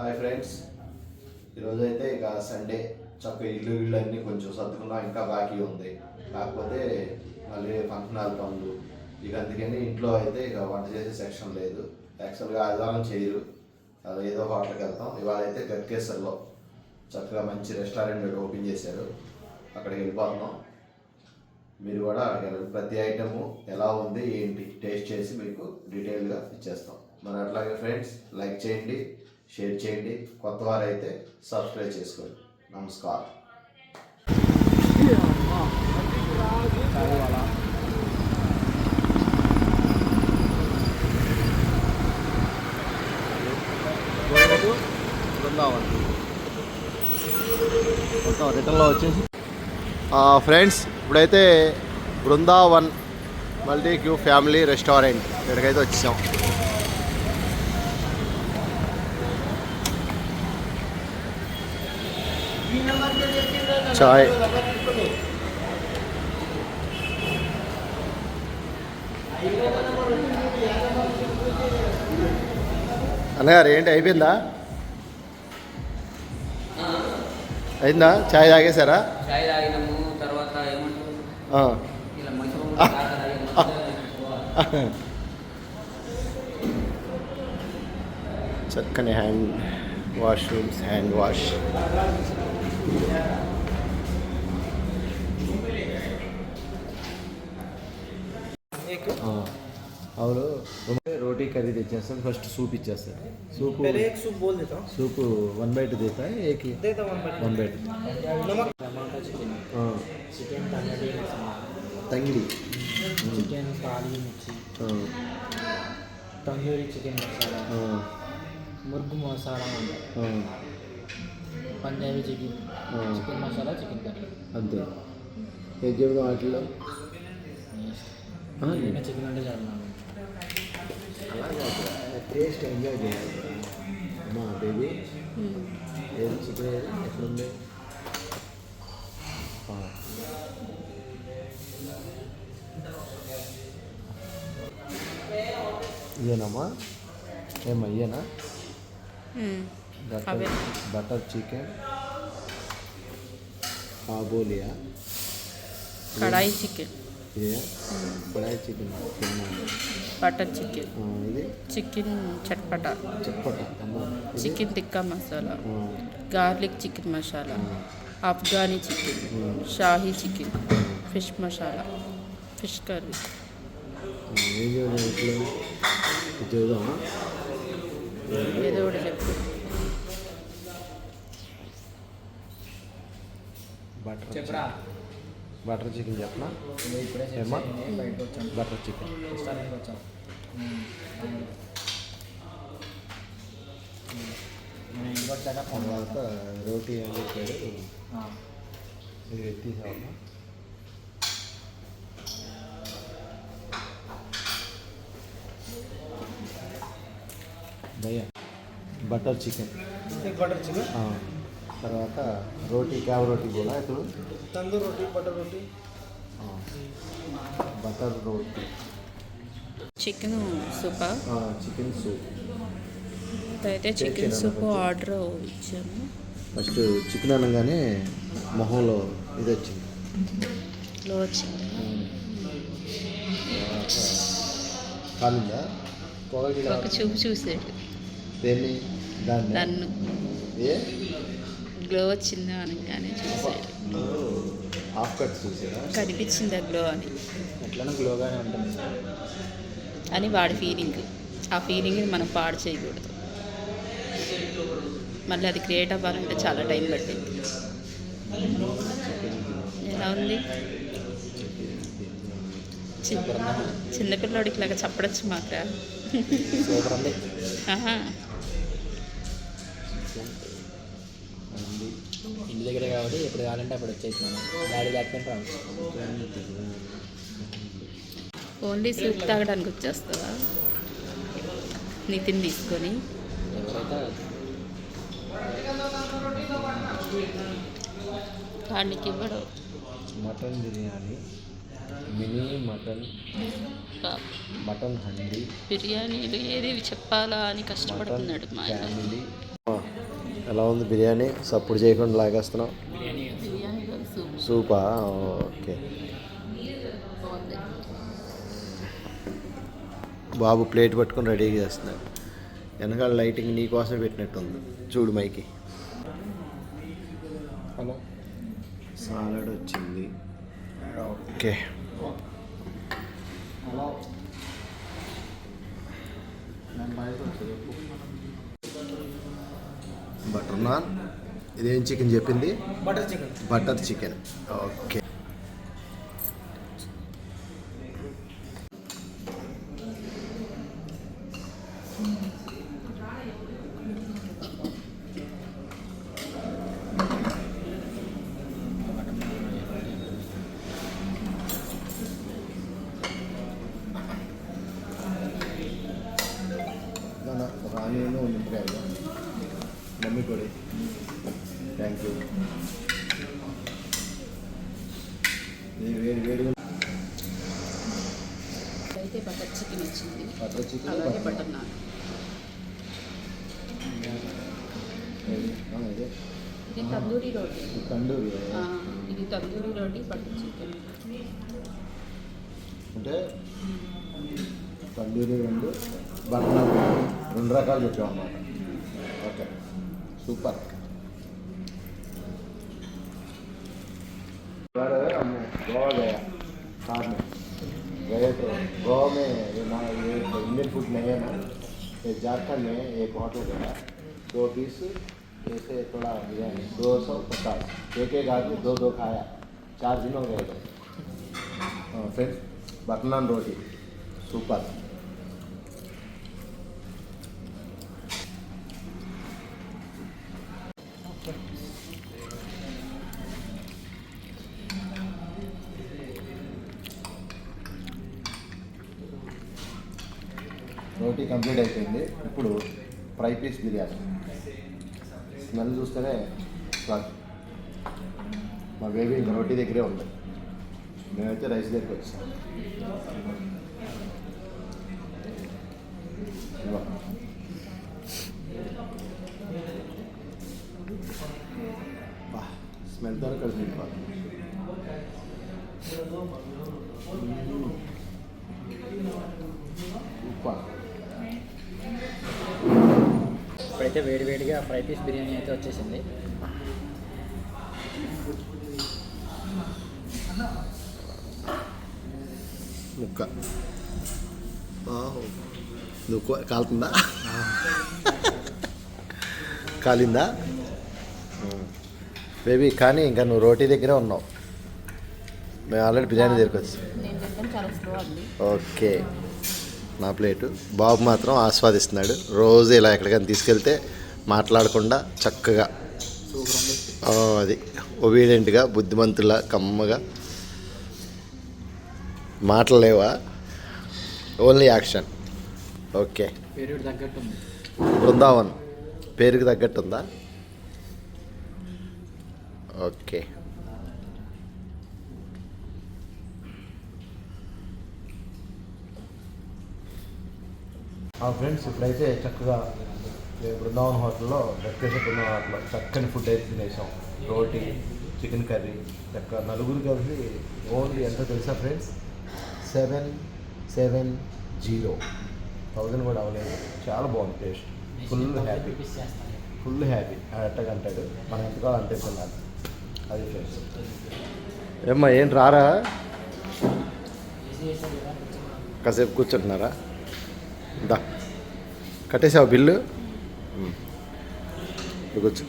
Hi friends ఈరోజు అయితే ఇక సండే చక్క ఇల్లు ఇల్లు అన్నీ కొంచెం సర్దుకున్నాం ఇంకా బాకీ ఉంది. కాకపోతే మళ్ళీ ఫంక్షన్ హాల్ పనులు ఇక అందుకని ఇంట్లో అయితే ఇక వంట చేసే సెక్షన్ లేదు. యాక్చువల్గా ఆదివారం చేయరు. అది ఏదో హోటల్కి వెళ్తాం. ఇవాళ అయితే గట్కేసర్లో చక్కగా మంచి రెస్టారెంట్ ఓపెన్ చేశారు. అక్కడికి వెళ్ళిపోతున్నాం. మీరు కూడా అక్కడికి ప్రతి ఐటము ఎలా ఉంది ఏంటి టేస్ట్ చేసి మీకు డీటెయిల్గా ఇచ్చేస్తాం. మరి అట్లాగే ఫ్రెండ్స్ లైక్ చేయండి. షేర్ చేయండి. కొత్త వారు అయితే సబ్స్క్రైబ్ చేసుకోండి. నమస్కారం. బృందావన్ మొత్తం రిటర్న్లో వచ్చేసి ఫ్రెండ్స్ ఇప్పుడైతే బృందావన్ మల్టీ క్యూ ఫ్యామిలీ రెస్టారెంట్ ఇక్కడికైతే వచ్చేసాం. చాయ్ అన్నగారు ఏంటి అయిపోయిందా? అయిందా? చాయ్ తాగేశారా? చాయ్ తాగినాము తర్వాత చక్కని హ్యాండ్ వాష్రూమ్స్ హ్యాండ్ వాష్. అవును రోటీ కర్రీ తెచ్చేస్తాను ఫస్ట్ సూప్ ఇచ్చేస్తాను సూప్ पहले एक सूप बोल देता हूँ సూప్ వన్ బైట్ దేతా ఏక్ देता वन बट వన్ బైట్ नमक టమాటా చికెన్ हाँ, చికెన్ తంగడి మసాలా తంగిడి చికెన్ కాళీ మిర్చి ఆ, తందూరి చికెన్ మసాలా ఆ, ముర్గు మసాలా అంటారు ఆ, పంజాబీ చికెన్ ఆ. చికెన్ మసాలా చికెన్ కర్రీ అంతే ఏం చెబుదాం వాటిలో ఆ, ఏదైనా చికెన్ అంటే చాలా. టేస్ట్ ఎంజాయ్ చేయాలి. అమ్మా బేబీ. ఏది చికెన్ ఎట్లుంది. ఇదేనమ్మా ఏమ్మా ఇదేనా బటర్ బటర్ చికెన్. కాబోలియా కడాయి చికెన్. ఇదే కడాయి చికెన్ తిన్నాను బటర్ చికెన్ ఆ, ఇది చికెన్ చట్పటా చెప్పట అమ్మా ఇది చికెన్ టిక్కా మసాలా ఆ, garlic chicken masala Afghani chicken shahi chicken fish masala fish curry ఏం చేయాలి ఇట్లా ఇది చూద్దామా ఏదో ఒకటి చెప్పు బటర్ చెప్పురా బటర్ చికెన్ చెప్పనా ఏమా బటర్ చికెన్. తర్వాత రోటీ అని చెప్పాడు. ఇది ఎత్తేసామా భయ్యా బటర్ చికెన్. Butter chicken? తర్వాత రోటీ క్యాబ్ రోటీ కూడా ఇప్పుడు? తందూరు రోటీ బటర్ రోటీ. బటర్ రోటీ. చికెన్ సూపా? Chicken soup. అయితే చికెన్ సూప్ ఆర్డర్ ఇచ్చాము. ఫస్ట్ చికెన్ అనగానే మొహంలో ఇది వచ్చింది. లో వచ్చింది. ఒక చూపు చూసాడు దేన్ని? దాన్ని? ఏ? గ్లో వచ్చిందా అనగానే చూసాడు కనిపించిందా గ్లో అని? ఎట్లనో గ్లోగానే ఉంటుంది. అని వాడి ఫీలింగ్ ఆ ఫీలింగ్ని మనం పాడు చేయకూడదు. మళ్ళీ అది క్రియేట్ అవ్వాలంటే చాలా టైం పట్టింది. ఎలా ఉంది? చిన్న చిన్నపిల్లడికి లాగా చెప్పడచ్చు మాకు ఆహా. ఇంటి దగ్గరే కాబట్టి ఎప్పుడు కావాలంటే అప్పుడు వచ్చేసి మనం డాడీ లేకపోతే రావు ఓన్లీ సూప్ తాగడానికి వచ్చేస్తావా? నితిన్ తీసుకొని. వాడికి ఇవ్వడు. Mutton biryani mini mutton. Mutton handi బిర్యానీలు ఏదేవి చెప్పాలా అని కష్టపడుతున్నాడు మా ఫ్యామిలీ ఎలా ఉంది బిర్యానీ? సప్పుడు చేయకుండా లాగేస్తున్నావు? సూప్. సూపా? ఓకే. బాబు ప్లేట్ పట్టుకొని రెడీ చేస్తున్నాడు. వెనకాల లైటింగ్ నీ కోసమే పెట్టినట్టుంది. చూడు మైకి. హలో. సాలడ్ వచ్చింది. ఓకే. హలో. బటర్ నాన్. ఇదేం చికెన్ చెప్పింది? Butter chicken. Butter chicken. Okay. రాణిను నిమ్మకాయలు మమ్మీ కూడా. థ్యాంక్ యూ వేడి వేడిగా అయితే బటర్ చికెన్ వచ్చింది. బటర్ చికెన్ అలాగే బటర్. నాన్. ఇదే? తందూరి రోటీ. ఇది తందూరి రోటీ. Butter chicken. అంటే తండూరి రెండు బటర్ రెండు రకాలు చెప్పాం అన్నమాట ఓకే సూపర్ हम गोवा गया कार में गए थे गोवा में ये ना ये इंडियन फूड नहीं है ना ये झारखंड में एक होटल गया दो पीस ऐसे थोड़ा बिरयानी दो सौ पचास एक एक आदमी दो दो खाया चार दिन हो गए थे हाँ, फिर बटर नान रोटी सुपर రోటీ కంప్లీట్ అయిపోయింది. ఇప్పుడు ఫ్రై పీస్ బిర్యానీ. స్మెల్ చూస్తేనే మా బేబీ ఇంకా రోటీ దగ్గరే ఉంది. మేమైతే రైస్ దగ్గరికి వచ్చాం. ఇదిగో. బా స్మెల్తో కలిసి నిండిపోతుంది ఇప్పుడైతే వేడి వేడిగా ఫ్రై పీస్ బిర్యానీ అయితే వచ్చేసింది. ముక్క. నువ్వు కాలుతుందా? కాలిందా? బేబీ కానీ ఇంకా నువ్వు రోటీ దగ్గరే ఉన్నావు. మేము ఆల్రెడీ బిర్యానీ దగ్గరికి వచ్చాం. ఓకే. నా ప్లేటు. బాబు మాత్రం ఆస్వాదిస్తున్నాడు. రోజు ఇలా ఎక్కడికైనా తీసుకెళ్తే మాట్లాడకుండా చక్కగా. అది. ఒబీడియంట్గా బుద్ధిమంతులా కమ్మగా. మాటలేవా? Only action. ఓకే. బృందావన్. పేరుకి తగ్గట్టు ఉందా ఓకే. ఫ్రెండ్స్ ఇప్పుడైతే చక్కగా మేము బృందావన్ హోటల్లో వెంకటేశ్వర బృందావన్ హోటల్లో చక్కని ఫుడ్ అయితే తినేసాం. రోటీ చికెన్ కర్రీ చక్కగా నలుగురు కలిసి ఓన్లీ ఎంత తెలుసా friends? Seven seven zero. Thousand కూడా అవ్వలేదు. చాలా బాగుంది taste. Full happy. Full happy. అట్టగా అంటాడు మనం ఎంత కావాలి అంతే తిన్నాను అది ఫ్రెండ్స్. ఏమ్మా ఏం రారా? కాసేపు కూర్చుంటున్నారా? దా. కట్టేసావు బిల్లు? కూర్చో